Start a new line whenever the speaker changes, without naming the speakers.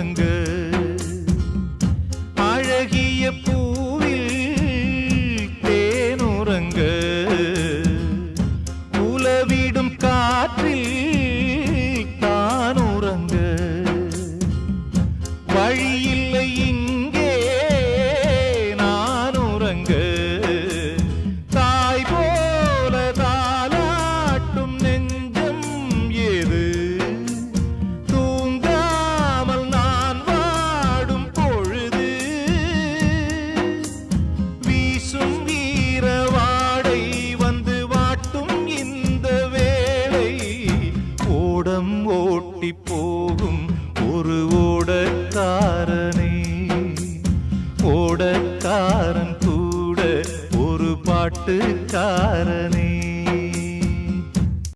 அங்கு அழகிய பூவில் தேனுறங்கு உலவிடும் காற்றில் தானுறங்கு வழியில்லை ஓட்டி போகும் ஒரு ஓடக்காரனை. ஓடக்காரன் கூட ஒரு பாட்டுக்காரனே.